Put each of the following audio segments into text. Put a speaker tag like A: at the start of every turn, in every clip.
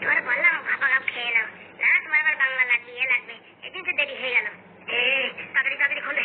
A: তোমার বললাম খেয়ে নাও। না, তোমার বাংলা লাগবে ইয়ে লাগবে। এদিন তো দেরি হয়ে গেল। এ তাড়াতাড়ি তাড়াতাড়ি খোলে।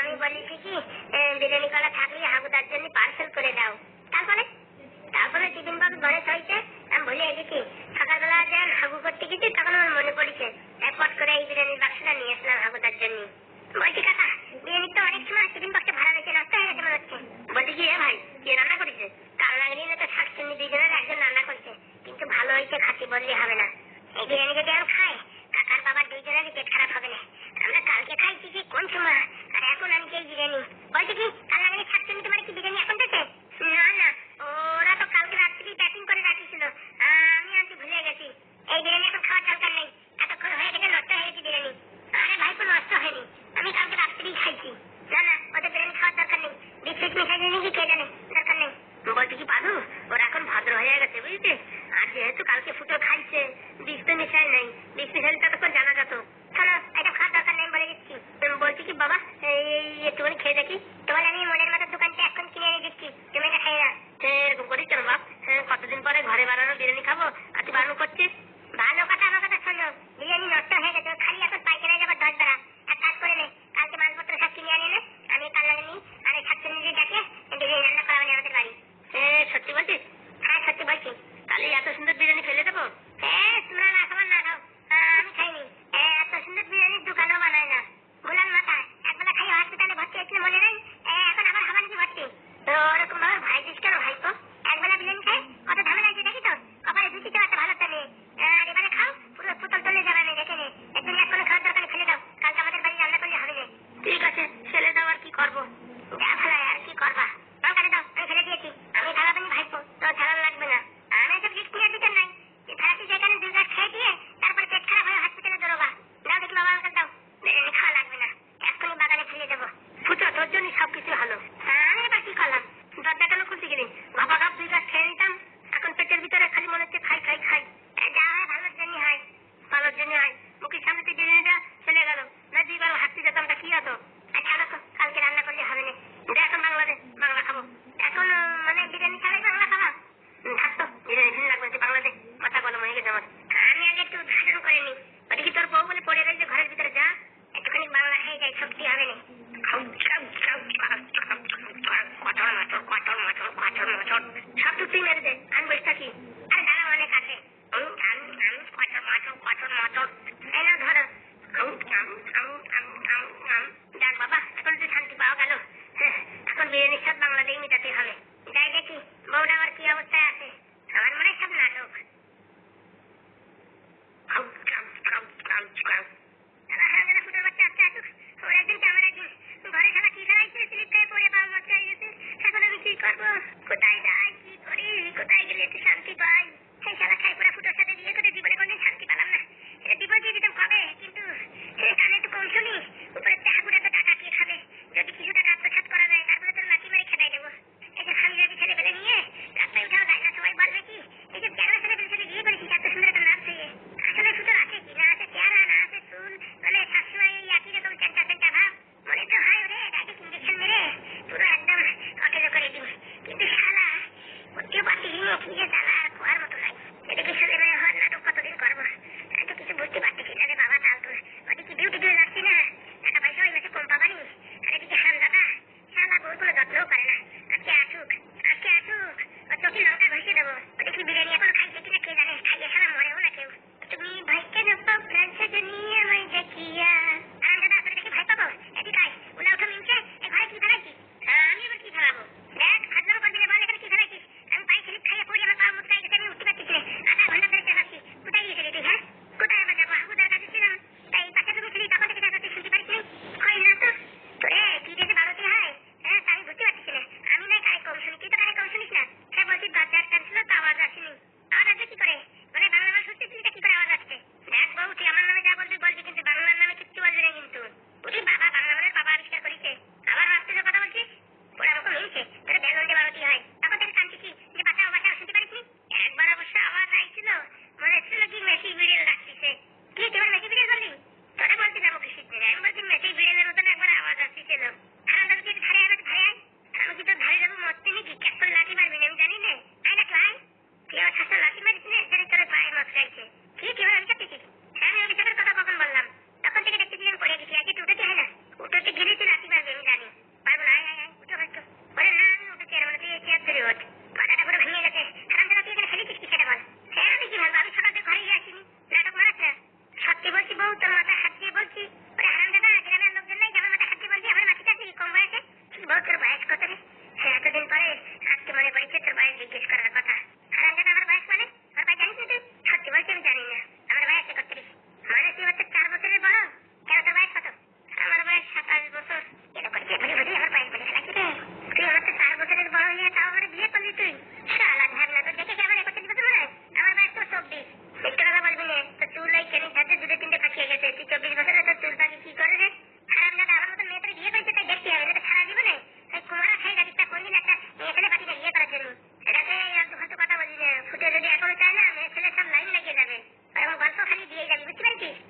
A: আমি বলেছি কি বিরিয়ানি করা থাকলে হাবুদার জন্য পান বিরিয়ানি খাব? আর তুই বারণ করছিস? ভালো কথা আমার কথা শোনো। বিরিয়ানি নষ্ট হয়ে গেছে, খালি বুকের সামনে থেকে এটা চলে গেল না দুই বার হাঁটতে যেতাম তা কি হতো আচ্ছা কালকে রান্না করলে হবে না এটা বাংলাদেশ বাংলা খাব এখন মানে বিরিয়ানি ছাড়াই বাংলা খাবা থাকতো বিরিয়ানি ভালো লাগবে বাংলাদেশ মাথা গরম হয়ে গেছে আমার আমি আগে একটু ধারণ করিনি ওদিকে তোর বউ বলে পড়ে রয়েছে ঘরের ভিতরে যা একটুখানি বাংলা হয়ে যায় সবজি হবে না কঠোর মটর কঠোর মটর কঠোর মটর সব তো তুই মেরে দে আমি বসে থাকি যাক বাবা এখন পাওয়া এখন বিয়ে বাংলাদেশ মেটাতে হবে যাই দেখি বউ আমার কি অবস্থায় আছে it.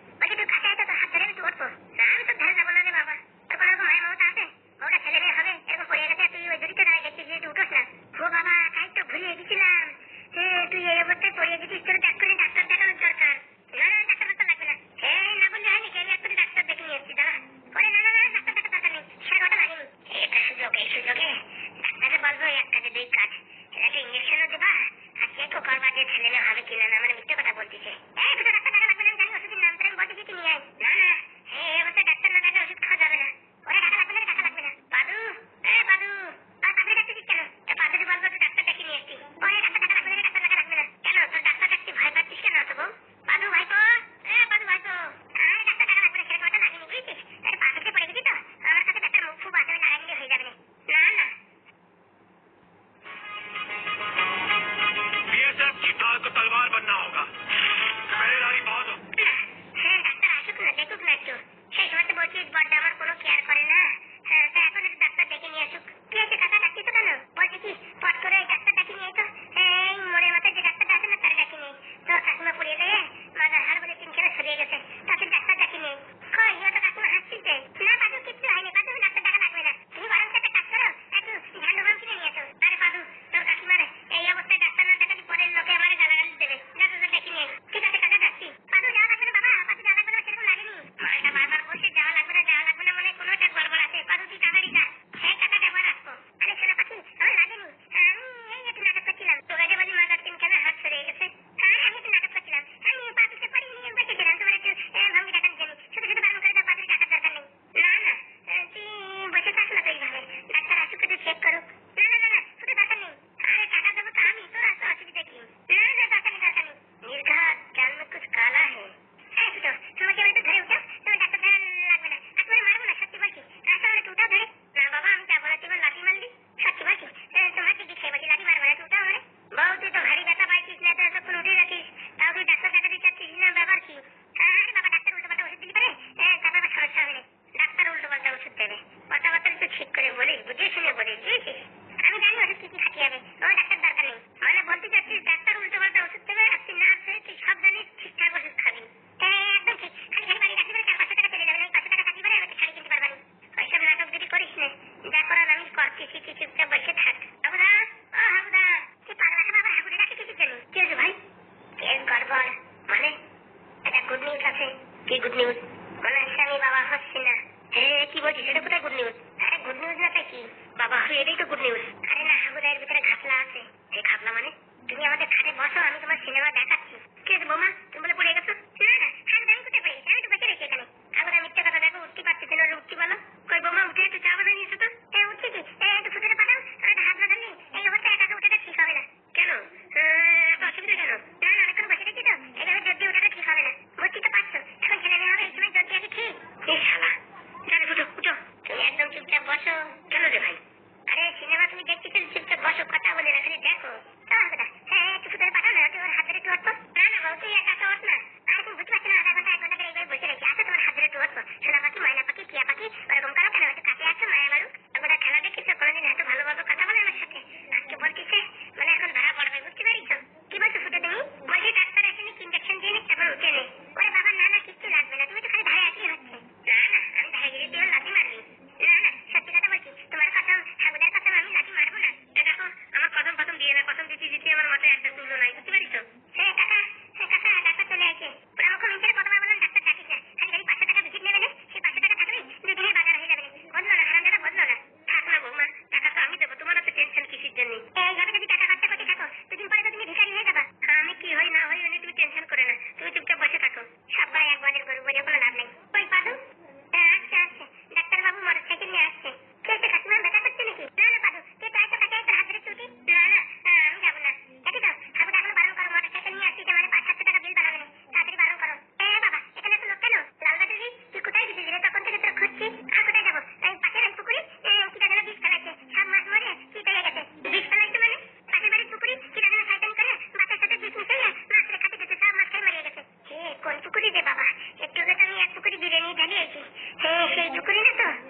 A: 間にダメだし、編集作れると。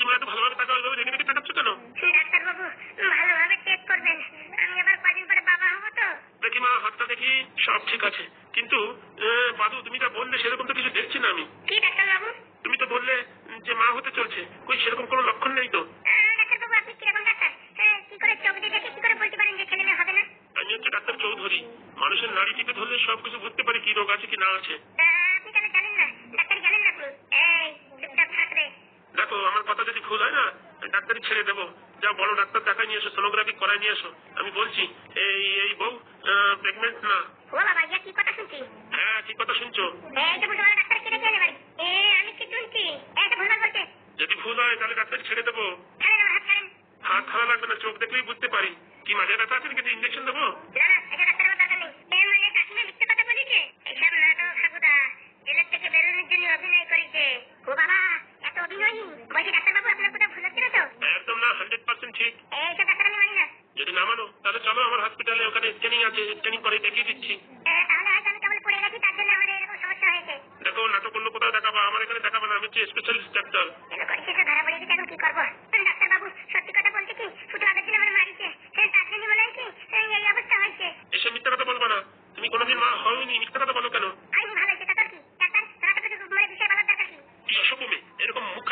A: বলছি
B: ভালোভাবে দেখে তাকাচ্ছ কেন?
A: ডাক্তারবাবু ভালোভাবে চেক করবেন। আমি আবার কদিন পরে বাবা হব তো।
B: দেখি মা হাতটা দেখি সব ঠিক আছে। কিন্তু বাদু তুমি যা বললে সেরকম তো কিছু দেখছি না আমি।
A: কি ডাক্তারবাবু?
B: তুমি তো বললে যে মা হতে চলছে। কই সেরকম কোনো লক্ষণ নেই তো?
A: ডাক্তারবাবু আপনি কীরকম ডাক্তার? কি করে চোখ দিয়ে দেখে কি করে বলতে পারেন যে ছেলে মেয়ে হবে না?
B: আমি হচ্ছে ডাক্তার চৌধুরী। মানুষের নাড়ি টিপে ধরলে সবকিছু বুঝতে পারি কি রোগ আছে কি না আছে।
A: আপনি জানেন না? ডাক্তার জানেন না আপনি এই চুপচাপ থাক রে
B: দেখো আমার কথা যদি ভুল হয় না ডাক্তারি ছেড়ে দেবো। যা বড় ডাক্তার দেখাই নিয়ে এসো সোনোগ্রাফি করাই নিয়ে এসো। আমি বলছি এই এই বউ প্রেগনেন্ট না?
A: ও বাবা ইয়া কি কথা শুনছি?
B: হ্যাঁ ঠিক কথা শুনছো?
A: এই তো বুঝতে ডাক্তার কেটে গেলে বাড়ি? এ আমি কি শুনছি? এই তো বলছে।
B: যদি ভুল হয় তাহলে ডাক্তার ছেড়ে দেবো।
A: হাত
B: লাগবে না চোখ দেখলেই বুঝতে পারি। কি মাঝে ব্যথা আছে নাকি? ইঞ্জেকশন দেবো?
A: না না এটা ডাক্তার আমার নেই। এ মানে কাশ্মীর মিথ্যে কথা বলিছে? এইসব নাটক হাগুদা জেলের থেকে বেরোনোর জন্য অভিনয়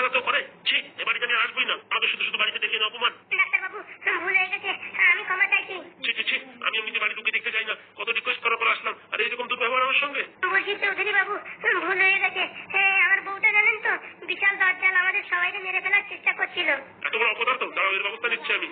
A: অবহেলা কেউ করে? ছি এ বাড়িতে আমি আসবোই না।
B: আমাকে শুধু শুধু বাড়িতে
A: দেখে অপমান। আমি এমনিতে
B: বাড়ি ঢুকে দেখতে চাই না। কত রিকোয়েস্ট করার পর আসলাম। আর এইরকম দুর্ব্যবহার আমার
A: সঙ্গে? বলছি চৌধুরী বাবু ভুল হয়ে গেছে। আমার
B: বউটা জানেন তো বিশাল দরজাল আমাদের সবাইকে মেরে ফেলার চেষ্টা
A: করছিল। এত বড় অপদার্থ? দাঁড়াও এর ব্যবস্থা নিচ্ছি আমি।